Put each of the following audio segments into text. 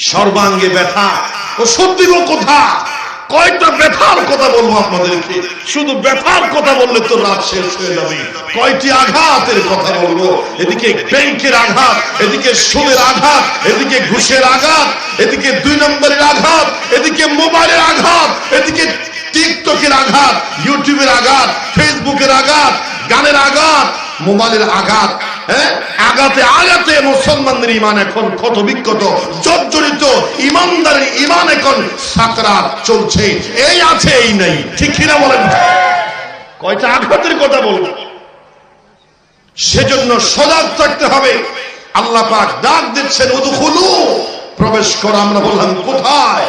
সর্বাঙ্গে ব্যথা। ওষুধ দিব কোথা কয়টা ব্যথার কথা বলব আপনাদেরকে। শুধু ব্যথার কথা বললে তো রাত শেষ হয়ে যাবে। কয়টি আঘাতের কথা বলব? এদিকে ব্যাংকের আঘাত, এদিকে সুদের আঘাত, এদিকে ঘুষের আঘাত, এদিকে দুই নম্বরের আঘাত, এদিকে মোবাইলের আঘাত, এদিকে টিকটকের আঘাত, ইউটিউবের আঘাত, ফেসবুকের আঘাত, গানের আঘাত, মোবাইলের আঘাত হ্যাঁ? আঘাতে আঘাতে মুসলমানদের ইমান এখন ক্ষত বিক্ষত জর্জরিত ইমানদারের ইমান এখন সাকরাত চলছে। এই আছে, এই নাই। ঠিক কিনা বলেন? কয়টা আঘাতের কথা বলব? সেজন্য সজাগ থাকতে হবে। আল্লাহ পাক ডাক দিচ্ছেন, উদুখুলু। প্রবেশ করো আমরা বললাম, কোথায়?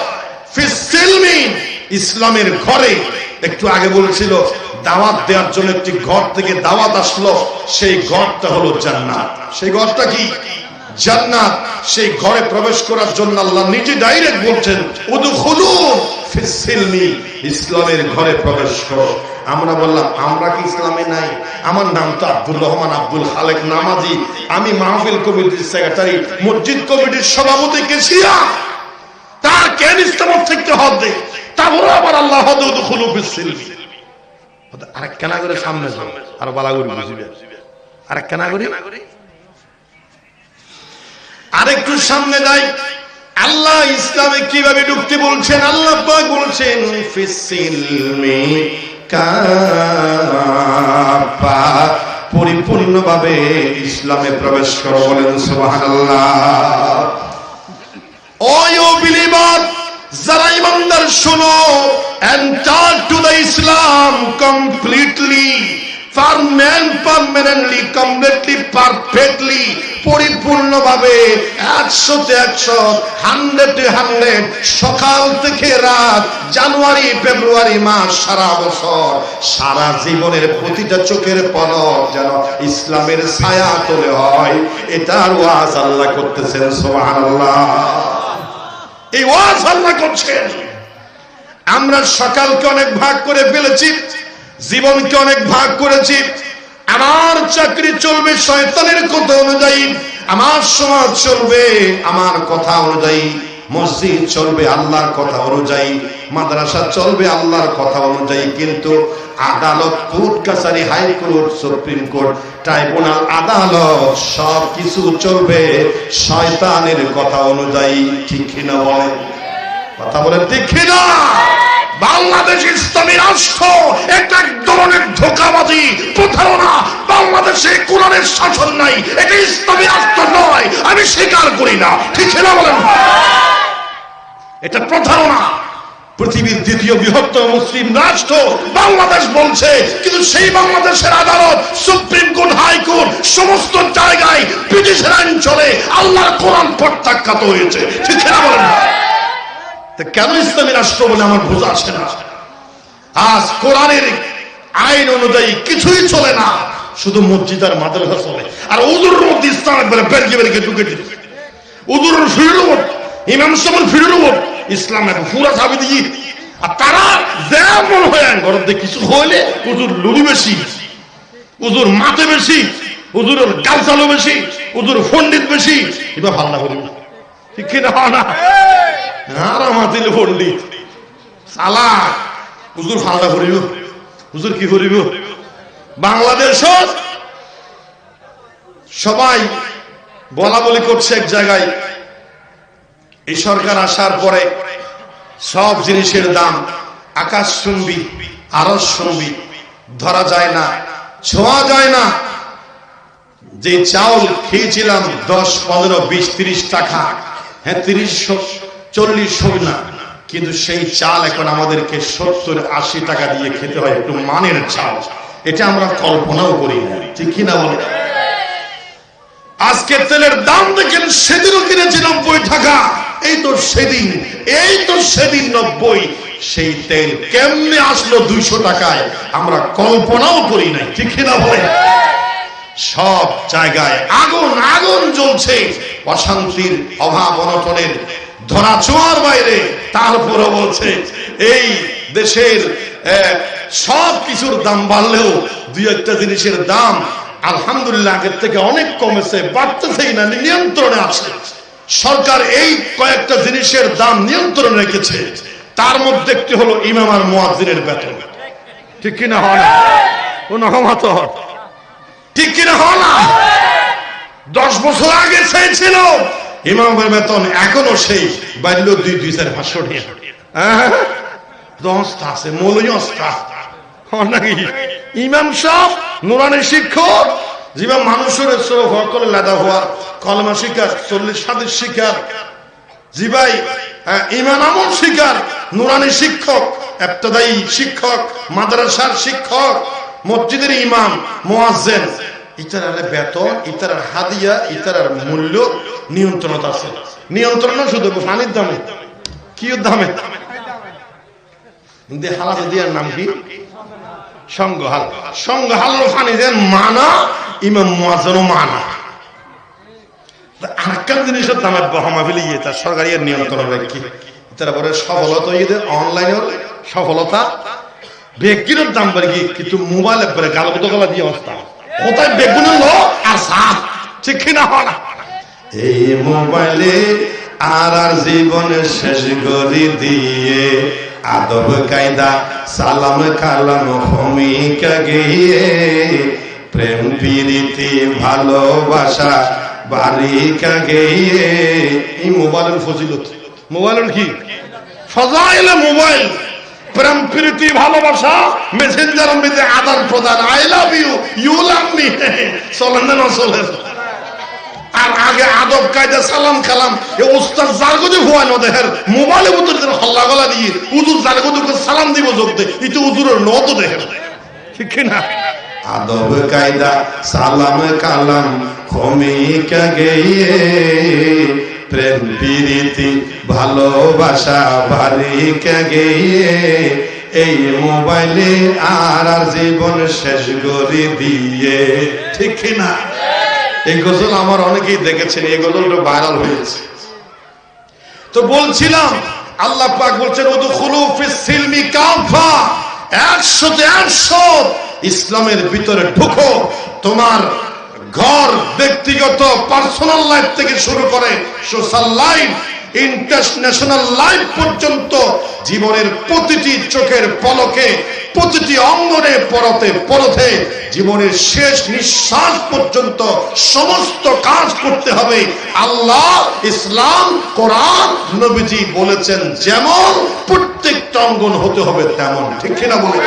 ইসলামের ঘরে। একটু আগে বলেছিল, দাওয়াত দেওয়ার জন্য একটি ঘর থেকে দাওয়াত আসলো। সেই ঘরটা হলো জান্নাত। সেই ঘরটা কি? জান্নাত, সেই ঘরে প্রবেশ করার জন্য আল্লাহ নিজে ডাইরেক্ট বলছেন ইসলামের ঘরে প্রবেশ করো। আমরা বললাম, আমরা কি ইসলামে নাই? আমার নাম তো আব্দুল রহমান আব্দুল খালেক নামাজি। আমি মাহফিল কমিটির সেক্রেটারি মসজিদ কমিটির সভাপতি কেছিয়া তার কেন ইসলাম থেকে দে তারপরে আবার আল্লাহ আর কেনা করে সামনে যাও, আর বালাগুড়ি বুঝিবে। আর কেনা করে? আরেকটু সামনে যাই। আল্লাহ ইসলামে কীভাবে ঢুকতে বলছেন? আল্লাহ বলছেন পরিপূর্ণভাবে ইসলামে প্রবেশ করো বলেন বিলিভার যারা ইমানদার, শোনো enter to the Islam completely permanent permanently completely perfectly পরিপূর্ণভাবে একশোতে একশো, হান্ড্রেড হান্ড্রেড, সকাল থেকে রাত, জানুয়ারি, ফেব্রুয়ারি মাস, সারা বছর, সারা জীবনের প্রতিটা চোখের পলক যেন ইসলামের ছায়া তোলে হয়। এটার ওয়াজ আল্লাহ করতেছেন, সুবহানাল্লাহ। এই ওয়াজ আল্লাহ করছেন। আমরা সকালকে অনেক ভাগ করে ফেলেছি। জীবনকে অনেক ভাগ করেছি। আমার চাকরি চলবে শয়তানের কথা অনুযায়ী, আমার সমাজ চলবে আমার কথা অনুযায়ী, মসজিদ চলবে আল্লাহর কথা অনুযায়ী, মাদ্রাসা চলবে আল্লাহর কথা অনুযায়ী, কিন্তু আদালত, কোর্ট কাছারি, হাইকোর্ট, সুপ্রিম কোর্ট, ট্রাইব্যুনাল, আদালত সব কিছু চলবে শয়তানের কথা অনুযায়ী। ঠিক কিনা বলেন? কথা বলেন ঠিক কিনা? বাংলাদেশ ইসলামী রাষ্ট্র একটা এক ধরনের ধোকাবাজি, প্রতারণা। বাংলাদেশে কোরআনের শাসন নাই, এটা ইসলামী রাষ্ট্র নয়। আমি স্বীকার করি না। ঠিক না বলেন? এটা প্রতারণা। পৃথিবীর দ্বিতীয় বৃহত্তম মুসলিম রাষ্ট্র বাংলাদেশ বলছে, কিন্তু সেই বাংলাদেশের আদালত, সুপ্রিম কোর্ট হাইকোর্ট সমস্ত জায়গায় ব্রিটিশের আইন চলে, আল্লাহর কোরআন প্রত্যাখ্যাত হয়েছে। ঠিক না বলেন? কেন ইসলামী রাষ্ট্র বলে আমার বোঝা আসে না। আজ কোরআনের আইন অনুযায়ী কিছুই চলে না, শুধু মসজিদ আর মাদ্রাসা চলে। আর উদুর মধ্যে ইসলাম একবারে বেরকে বেরকে ঢুকে দিচ্ছে উদুর ফিরল ইমাম সাহেব ফিরল ইসলাম এখন পুরা চাবি দিয়ে। আর তারা যেমন হয়ে, ঘরের কিছু হইলে উজুর লুড়ি বেশি উজুর মাতে বেশি উজুরের গালচালো বেশি উজুর পণ্ডিত বেশি, এবার ভালো না। করি ঠিক কিনা না? বাংলাদেশ সবাই বলা বলি করছে এক জায়গায়, এই সরকার আসার পরে সব জিনিসের দাম আকাশ শুনবি আরও শুনবি, ধরা যায় না, ছোঁয়া যায় না। যে চাউল খেয়েছিলাম দশ, পনেরো, বিশ, তিরিশ টাকা হ্যাঁ তিরিশ চল্লিশ হোক না, কিন্তু সেই চাল এখন আমাদেরকে সত্তর, আশি টাকা দিয়ে খেতে হয়, একটু মানের চাল। এটা আমরা কল্পনাও করি ঠিক কিনা বলে? আজকে তেলের দাম দেখেন, সেদিনও এই তো সেদিন, এই তো সেদিন নব্বই। সেই তেল কেমনে আসলো দুইশো টাকায়, আমরা কল্পনাও করি নাই। ঠিক কিনা বলে? সব জায়গায় আগুন আগুন জ্বলছে। অশান্তির অভাব, অনটনের ধরা ছোঁয়ার বাইরে তারপরও বলছে, এই দেশের সব কিছুর দাম বাড়লেও দুই একটা জিনিসের দাম আলহামদুলিল্লাহ আগের থেকে অনেক কমেছে, বাড়তেছেই না, নিয়ন্ত্রণে আছে। সরকার এই কয়েকটা জিনিসের দাম নিয়ন্ত্রণ রেখেছে। তার মধ্যে একটি হলো ইমাম আর মুয়াজ্জিনের বেতন। ঠিক কিনা হয় না? ও নহমত ঠিক কিনা হয় না? দশ বছর আগে সেই ছিল। ইমামের বেতন এখনও সেই বাড়ল দুই দুই চার পাঁচশো টাকা। হ্যাঁ? দশটা আছে নাকি? ইমাম সাহ নুরানি শিক্ষক মানুষের লাদা হওয়ার কলমা শিকার চল্লিশ সাতের শিকার। জিবাই হ্যাঁ, ইমান আমল শিকার নুরানি শিক্ষক এফতদায়ী শিক্ষক মাদ্রাসার শিক্ষক মসজিদের ইমাম মোয়াজ্জেন। ইতারার বেতন, ইতারার হাদিয়া, ইতারার মূল্য নিয়ন্ত্রণত আছে। নিয়ন্ত্রণ শুধু পানির দামে। কি দামে? নিয়ন্ত্রণ সফলতা বেগুনের দাম কিন্তু মোবাইলে পরে গালো কত গলা দিয়ে অবস্থা। কোথায় বেগুনের আর সাপ না? এই মোবাইলে আর আর জীবনে শেষ করি দিয়ে আদব কায়দা, সালাম কালাম, ভূমিকা গিয়ে প্রেম, প্রীতি, ভালোবাসা, বারিকা গিয়ে। এই মোবাইলের ফজিলত। মোবাইলের কি? ফজাইলে মোবাইল। প্রেম, প্রীতি, ভালোবাসা মেসেঞ্জার মধ্যে আদান প্রদান। I love you you love me চলেন না চলেন। আর আগে আদব, কায়দা, সালাম, কালাম। এ উস্তাদ জারগদি ভুয়া ন দেহের মোবাইলে বুতর দিন হল্লা গলা দিয়ে উজুর জারগদি সালাম দিব যোগ দে। ইতো উজুরের ন তো দেহের ঠিক কি না? আদব, কায়দা, সালাম, কালাম খমিকা গেয়ে। প্রেম প্রীতি, ভালোবাসা বারিকা গেয়ে, এই মোবাইলে আর আর জীবন শেষ করে দিয়ে। ঠিক না? এই গজল আমার অনেকেই দেখেছেন, এই গজলটা ভাইরাল হয়েছে। তো বলছিলাম, আল্লাহ পাক বলছেন ওদু খুলুফিস সিলমি কাফা একশোতে একশো ইসলামের ভিতরে ঢুকো, তোমার ঘর ব্যক্তিগত পার্সোনাল লাইফ থেকে শুরু করে সোশ্যাল লাইফ ইন্টারন্যাশনাল লাইফ পর্যন্ত জীবনের প্রতিটি চোখের পলকে, প্রতিটি অঙ্গনে পরতে পরতে জীবনের শেষ নিঃশ্বাস পর্যন্ত সমস্ত কাজ করতে হবে। আল্লাহ, ইসলাম, কোরআন, নবীজি বলেছেন, যেমন প্রত্যেকটা অঙ্গন হতে হবে তেমন। ঠিক কিনা বলে